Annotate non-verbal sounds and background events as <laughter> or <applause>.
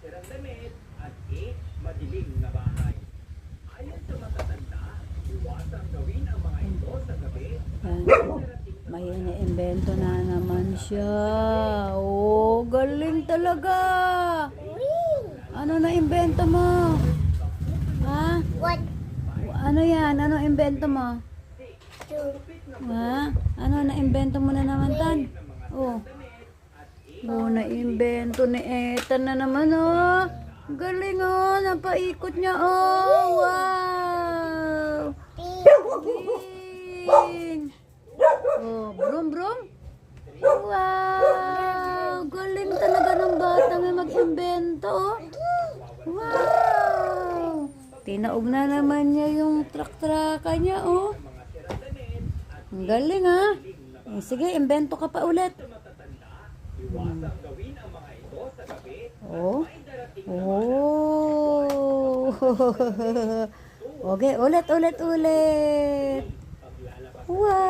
sirang damit at A. Madilim na bahay. Ayon sa matatanda, iwasang gawin ang mga ito sa gabi Yan. May iniimbento na naman siya. Oh, galing talaga. Ano na imbento mo? Ha? What? Ano yan? Ano imbento mo? Ha? Ano na imbento mo na naman tan? Oh. Na-imbento ni Ethan na naman, oh. Galing, oh. Napaikot niya, oh. Wow. Galing. Oh, brum brum. Wow. Galing talaga ng bata may mag-imbento, oh. Wow. Tinaog na naman niya yung truck-trucka niya, oh. Ang galing, ha? Eh, sige, imbento ka pa ulit. Oh. Oh. <laughs> Okay, ulit, ulit, ulit. Wow.